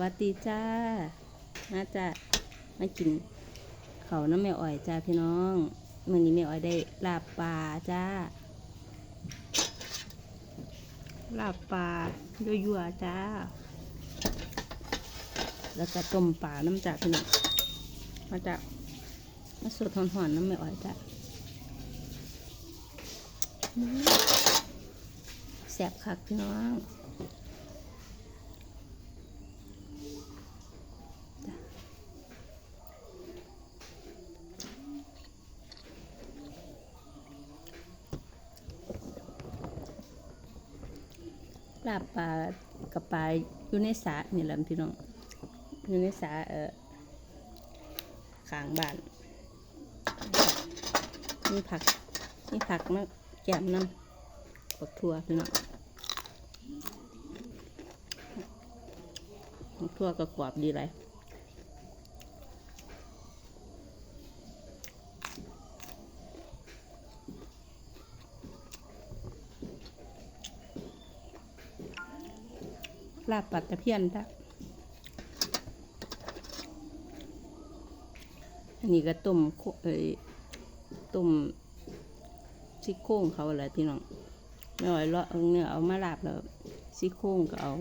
วัสดีจ้ามาจ้ามากินเขาน้ำแม่อ้อยจ้าพี่น้องมื้อนี้แม่อ้อยได้ลาบปลาจ้า ลาบปลายั่วๆจ้า แล้วก็ต้มปลาน้ำจากพี่น้องมาจามาสดหอนๆน้ำแม่อ้อยจ้าแซ่บคักพี่น้อง ลาบปลากระปลาอยู่ในสาเนี่แหละพี่น้องอยู่ในสาเออขางบ้านมีผักมีผักมาแกมน้ำผักทั่วพี่น้องบักทั่วก็กรอบดีเลย ลาบปัดตะเพียนจ้ะอันนี้ก็ต้มเอ้ยต้มซี่โครงเขาอะไรพี่น้องไม่ไหวเลาะเอาเนื้อเอามาลาบแล้วซี่โครงก็เอา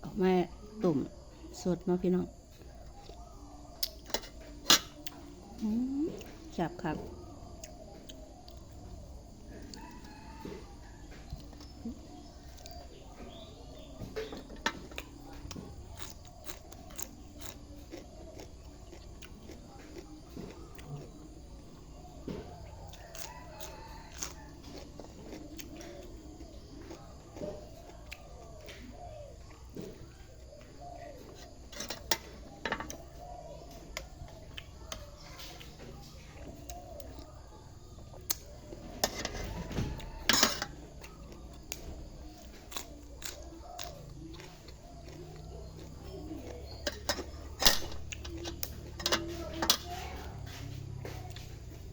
เอามาต้มสดเนาะพี่น้องอืมจับครับ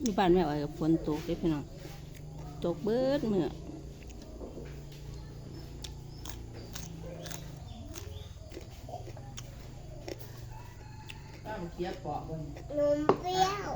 อยู่บ้านแม่อ้อยกับฝนตกเด้พี่น้องตกเบิดเมื่อป้ามันเคี้ยวปอกมันนมเปรี้ยว